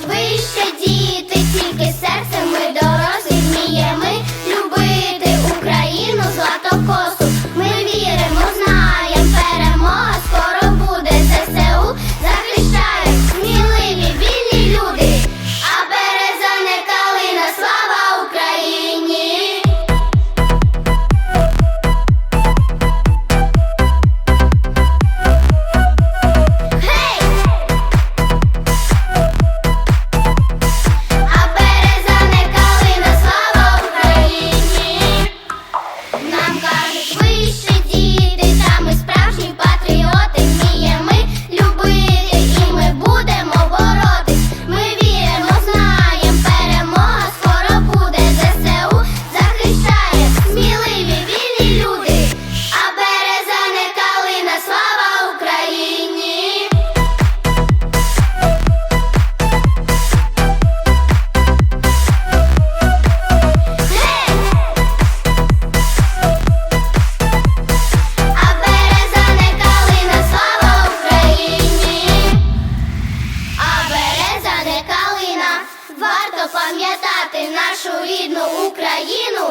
Вище діти, тільки серце. варто пам'ятати нашу рідну Україну.